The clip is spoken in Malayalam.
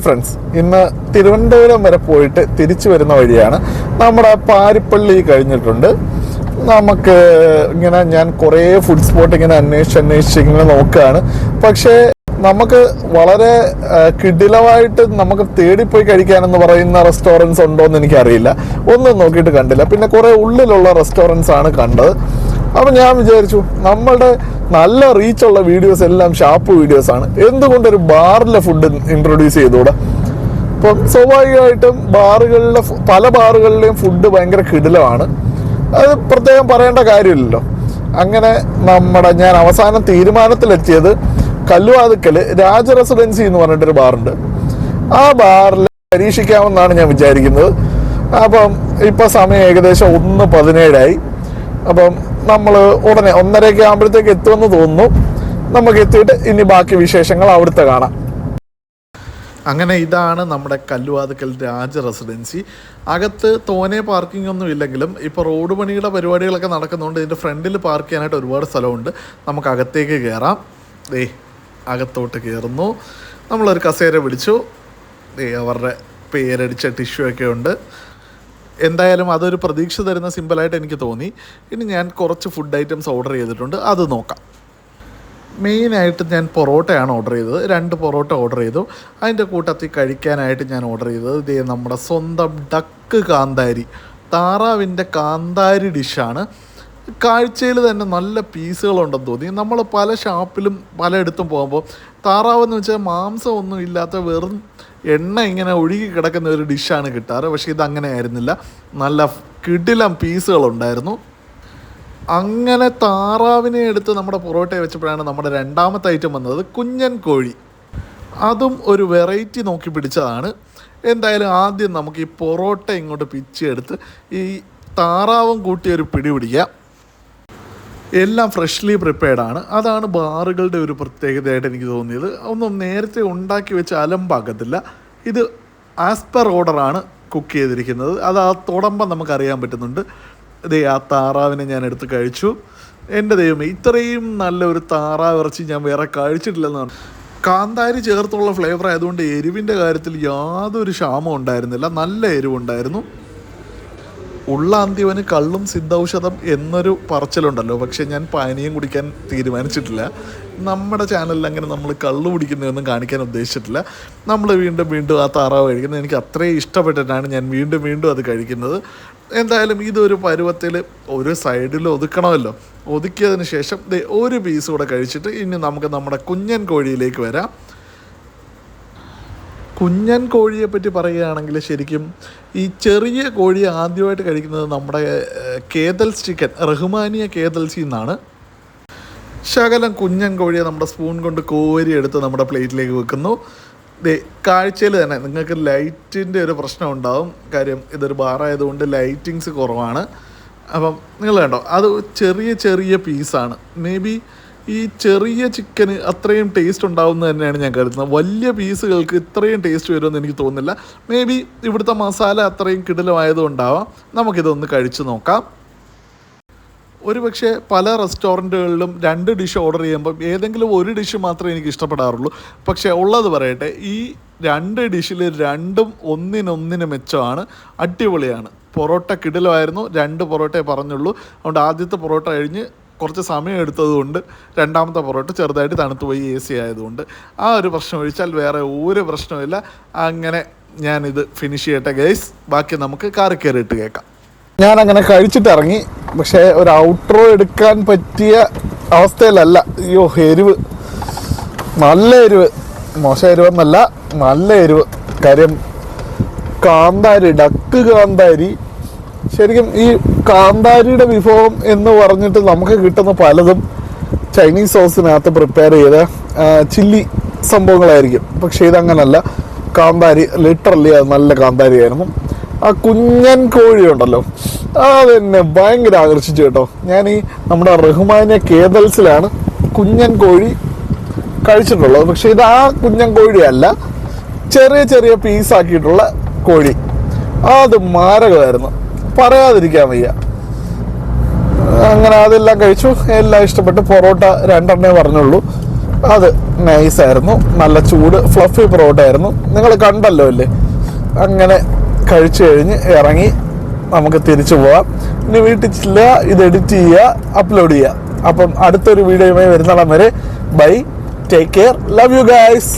ഹായ് ഫ്രണ്ട്സ് ഇന്ന് തിരുവനന്തപുരം വരെ പോയിട്ട് തിരിച്ചു വരുന്ന വഴിയാണ്. നമ്മുടെ പാരിപ്പള്ളി കഴിഞ്ഞിട്ടുണ്ട്. നമുക്ക് ഇങ്ങനെ ഞാൻ കുറേ ഫുഡ് സ്പോട്ട് ഇങ്ങനെ അന്വേഷിച്ച് അന്വേഷിച്ച് ഇങ്ങനെ നോക്കുകയാണ്. പക്ഷേ നമുക്ക് വളരെ കിടിലമായിട്ട് നമുക്ക് തേടിപ്പോയി കഴിക്കാനെന്ന് പറയുന്ന റെസ്റ്റോറന്റ്സ് ഉണ്ടോ എന്ന് എനിക്കറിയില്ല. ഒന്നും നോക്കിയിട്ട് കണ്ടില്ല. പിന്നെ കുറേ ഉള്ളിലുള്ള റെസ്റ്റോറന്റ്സ് ആണ് കണ്ടത്. അപ്പൊ ഞാൻ വിചാരിച്ചു നമ്മളുടെ നല്ല റീച്ചുള്ള വീഡിയോസ് എല്ലാം ഷാപ്പ് വീഡിയോസ് ആണ്. എന്തുകൊണ്ടൊരു ബാറിലെ ഫുഡ് ഇൻട്രൊഡ്യൂസ് ചെയ്തുകൂടാ? അപ്പം സ്വാഭാവികമായിട്ടും ബാറുകളിലെ പല ബാറുകളിലെയും ഫുഡ് ഭയങ്കര കിടിലമാണ്. അത് പ്രത്യേകം പറയേണ്ട കാര്യമില്ലല്ലോ. അങ്ങനെ നമ്മുടെ ഞാൻ അവസാനം തീരുമാനത്തിലെത്തിയത് കല്ലുവാതുക്കൽ രാജ റെസിഡൻസി എന്ന് പറഞ്ഞിട്ടൊരു ബാറുണ്ട് ആ ബാറിൽ പരീക്ഷിക്കാമെന്നാണ് ഞാൻ വിചാരിക്കുന്നത്. അപ്പം ഇപ്പം സമയം ഏകദേശം ഒന്ന് പതിനേഴായി. അപ്പം നമ്മൾ ഉടനെ ഒന്നരയൊക്കെ ആകുമ്പോഴത്തേക്ക് എത്തുമെന്ന് തോന്നുന്നു. നമുക്ക് എത്തിയിട്ട് ഇനി ബാക്കി വിശേഷങ്ങൾ അവിടുത്തെ കാണാം. അങ്ങനെ ഇതാണ് നമ്മുടെ കല്ലുവാതുക്കൽ രാജ റെസിഡൻസി. അകത്ത് തോനെ പാർക്കിംഗ് ഒന്നും ഇല്ലെങ്കിലും ഇപ്പോൾ റോഡ് പണിയുടെ പരിപാടികളൊക്കെ നടക്കുന്നുണ്ട്. ഇതിന്റെ ഫ്രണ്ടിൽ പാർക്ക് ചെയ്യാനായിട്ട് ഒരുപാട് സ്ഥലമുണ്ട്. നമുക്ക് അകത്തേക്ക് കയറാം ദേ അകത്തോട്ട് കയറുന്നു നമ്മളൊരു കസേര പിടിച്ചു. ദേ അവരുടെ പേരടിച്ച ടിഷ്യൂ ഒക്കെ ഉണ്ട്. എന്തായാലും അതൊരു പ്രതീക്ഷ തരുന്ന സിമ്പിളായിട്ട് എനിക്ക് തോന്നി. ഇനി ഞാൻ കുറച്ച് ഫുഡ് ഐറ്റംസ് ഓർഡർ ചെയ്തിട്ടുണ്ട്. അത് നോക്കാം. മെയിനായിട്ട് ഞാൻ പൊറോട്ടയാണ് ഓർഡർ ചെയ്തത്. രണ്ട് പൊറോട്ട ഓർഡർ ചെയ്തു. അതിന്റെ കൂട്ടത്തിൽ കഴിക്കാനായിട്ട് ഞാൻ ഓർഡർ ചെയ്തത്. ഇതേ നമ്മുടെ സ്വന്തം ഡക്ക് കാന്താരി. താറാവിന്റെ കാന്താരി ഡിഷാണ് കാഴ്ചയിൽ തന്നെ നല്ല പീസുകളുണ്ടെന്ന് തോന്നി. നമ്മൾ പല ഷാപ്പിലും പലയിടത്തും പോകുമ്പോൾ താറാവെന്ന് വെച്ചാൽ മാംസം ഒന്നും ഇല്ലാത്ത വെറും എണ്ണ ഇങ്ങനെ ഒഴുകി കിടക്കുന്ന ഒരു ഡിഷാണ് കിട്ടാറ്. പക്ഷേ ഇത് അങ്ങനെ ആയിരുന്നില്ല. നല്ല കിടിലം പീസുകളുണ്ടായിരുന്നു. അങ്ങനെ താറാവിനെ എടുത്ത് നമ്മുടെ പൊറോട്ടയെ വെച്ചപ്പോഴാണ് നമ്മുടെ രണ്ടാമത്തെ ഐറ്റം വന്നത് കുഞ്ഞൻ കോഴി. അതും ഒരു വെറൈറ്റി നോക്കി പിടിച്ചതാണ്. എന്തായാലും ആദ്യം നമുക്ക് ഈ പൊറോട്ട ഇങ്ങോട്ട് പിച്ചെടുത്ത് ഈ താറാവും കൂട്ടി ഒരു പിടി പിടിക്കാം. എല്ലാം ഫ്രഷ്ലി പ്രിപ്പയർഡ് ആണ്. അതാണ് ബാറുകളുടെ ഒരു പ്രത്യേകതയായിട്ട് എനിക്ക് തോന്നിയത്. ഒന്നും നേരത്തെ ഉണ്ടാക്കി വെച്ച് അലമ്പാക്കത്തില്ല ഇത് ആസ് പെർ ഓർഡറാണ് കുക്ക് ചെയ്തിരിക്കുന്നത്. അത് ആ തുടമ്പം നമുക്കറിയാൻ പറ്റുന്നുണ്ട്. ഇതേ ആ താറാവിനെ ഞാൻ എടുത്ത് കഴിച്ചു. എന്റെ ദൈവമേ ഇത്രയും നല്ല ഒരു താറാവ് ഇറച്ചി ഞാൻ വേറെ കഴിച്ചിട്ടില്ലെന്നാണ്. കാന്താരി ചേർത്തുള്ള ഫ്ലേവർ ആയതുകൊണ്ട് എരിവിന്റെ കാര്യത്തിൽ യാതൊരു ക്ഷാമം ഉണ്ടായിരുന്നില്ല. നല്ല എരിവുണ്ടായിരുന്നു. ഉള്ള അന്ത്യവന് കള്ളും സിദ്ധൌഷധം എന്നൊരു പറച്ചിലുണ്ടല്ലോ. പക്ഷേ ഞാൻ പാനീയം കുടിക്കാൻ തീരുമാനിച്ചിട്ടില്ല. നമ്മുടെ ചാനലിൽ അങ്ങനെ നമ്മൾ കള്ളു കുടിക്കുന്നതൊന്നും കാണിക്കാൻ ഉദ്ദേശിച്ചിട്ടില്ല. നമ്മൾ വീണ്ടും വീണ്ടും ആ താറാവ് കഴിക്കുന്നത് എനിക്ക് അത്രയും ഇഷ്ടപ്പെട്ടിട്ടാണ് ഞാൻ വീണ്ടും വീണ്ടും അത് കഴിക്കുന്നത്. എന്തായാലും ഇതൊരു പരുവത്തിൽ ഒരു സൈഡിൽ ഒതുക്കണമല്ലോ. ഒതുക്കിയതിന് ശേഷം ഒരു പീസ് കൂടെ കഴിച്ചിട്ട് ഇനി നമുക്ക് നമ്മുടെ കുഞ്ഞൻ കോഴിയിലേക്ക് വരാം. കുഞ്ഞൻ കോഴിയെ പറ്റി പറയുകയാണെങ്കിൽ ശരിക്കും ഈ ചെറിയ കോഴി ആദ്യമായിട്ട് കഴിക്കുന്നത് നമ്മുടെ കേതൽസ് ചിക്കൻ റഹ്മാനിയ കേതൽസിൽ നിന്നാണ് ശകലം കുഞ്ഞൻ കോഴിയെ നമ്മുടെ സ്പൂൺ കൊണ്ട് കോരി എടുത്ത് നമ്മുടെ പ്ലേറ്റിലേക്ക് വെക്കുന്നു. കാഴ്ചയിൽ തന്നെ നിങ്ങൾക്ക് ലൈറ്റിന്റെ ഒരു പ്രശ്നം ഉണ്ടാകും കാര്യം ഇതൊരു ബാറായതുകൊണ്ട് ലൈറ്റിങ്സ് കുറവാണ്. അപ്പം നിങ്ങൾ കണ്ടോ അത് ചെറിയ ചെറിയ പീസാണ് മേ ബി ഈ ചെറിയ ചിക്കന് അത്രയും ടേസ്റ്റ് ഉണ്ടാവുമെന്ന് തന്നെയാണ് ഞാൻ കരുതുന്നത്. വലിയ പീസുകൾക്ക് ഇത്രയും ടേസ്റ്റ് വരുമെന്ന് എനിക്ക് തോന്നുന്നില്ല. മേ ബി ഇവിടുത്തെ മസാല അത്രയും കിടലമായതുകൊണ്ടാവാം. നമുക്കിതൊന്ന് കഴിച്ചു നോക്കാം. ഒരു പക്ഷേ പല റെസ്റ്റോറന്റുകളിലും രണ്ട് ഡിഷ് ഓർഡർ ചെയ്യുമ്പോൾ ഏതെങ്കിലും ഒരു ഡിഷ് മാത്രമേ എനിക്ക് ഇഷ്ടപ്പെടാറുള്ളൂ. പക്ഷേ ഉള്ളത് പറയട്ടെ ഈ രണ്ട് ഡിഷിൽ രണ്ടും ഒന്നിനൊന്നിന് മെച്ചമാണ്. അടിപൊളിയാണ്. പൊറോട്ട കിടിലമായിരുന്നു. രണ്ട് പൊറോട്ടയെ പറഞ്ഞുള്ളൂ. അതുകൊണ്ട് ആദ്യത്തെ പൊറോട്ട കഴിഞ്ഞ് കുറച്ച് സമയം എടുത്തതുകൊണ്ട് രണ്ടാമത്തെ പൊറോട്ട ചെറുതായിട്ട് തണുത്തു പോയി എ സി ആയതുകൊണ്ട് ആ ഒരു പ്രശ്നം ഒഴിച്ചാൽ വേറെ ഒരു പ്രശ്നമില്ല അങ്ങനെ ഞാനിത് ഫിനിഷ് ചെയ്യട്ടെ ഗൈസ് ബാക്കി നമുക്ക് കാറി കയറിയിട്ട് കേൾക്കാം. ഞാൻ അങ്ങനെ കഴിച്ചിട്ട് ഇറങ്ങി പക്ഷേ ഒരു ഔട്ട്രോ എടുക്കാൻ പറ്റിയ അവസ്ഥയിലല്ല. അയ്യോ എരിവ്. നല്ല എരിവ്. മോശം എരിവെന്നല്ല നല്ല എരിവ്. കാര്യം കാന്താരി ഡക്ക് കാന്താരി. ശരിക്കും ഈ കാന്താരിയുടെ വിഭവം എന്ന് പറഞ്ഞിട്ട് നമുക്ക് കിട്ടുന്ന പലതും ചൈനീസ് സോസിനകത്ത് പ്രിപ്പയർ ചെയ്ത ചില്ലി സംഭവങ്ങളായിരിക്കും. പക്ഷേ ഇതങ്ങനല്ല. കാന്താരി ലിറ്ററലി അത് നല്ല കാന്താരി ആയിരുന്നു ആ കുഞ്ഞൻ കോഴി ഉണ്ടല്ലോ. അത് ഭയങ്കര ആകർഷിച്ചു കേട്ടോ. ഞാൻ ഈ നമ്മുടെ റഹ്മാനിയ കേതൽസിലാണ് കുഞ്ഞൻ കോഴി കഴിച്ചിട്ടുള്ളത്. പക്ഷെ ഇത് ആ കുഞ്ഞൻ കോഴിയല്ല ചെറിയ ചെറിയ പീസാക്കിയിട്ടുള്ള കോഴി. അത് മാരകമായിരുന്നു. പറയാതിരിക്കാൻ വയ്യ. അങ്ങനെ അതെല്ലാം കഴിച്ചു. എല്ലാം ഇഷ്ടപ്പെട്ട് പൊറോട്ട രണ്ടെണ്ണേ പറഞ്ഞുള്ളൂ. അത് നൈസായിരുന്നു നല്ല ചൂട് ഫ്ലഫി പൊറോട്ട ആയിരുന്നു. നിങ്ങൾ കണ്ടല്ലോ അല്ലേ? അങ്ങനെ കഴിച്ചു കഴിഞ്ഞ് ഇറങ്ങി നമുക്ക് തിരിച്ചു പോവാം ഇനി വീട്ടിൽ ചെല്ലുക ഇത് എഡിറ്റ് ചെയ്യുക അപ്ലോഡ് ചെയ്യുക അപ്പം അടുത്തൊരു വീഡിയോയുമായി വരുന്നിടം വരെ bye take care love you guys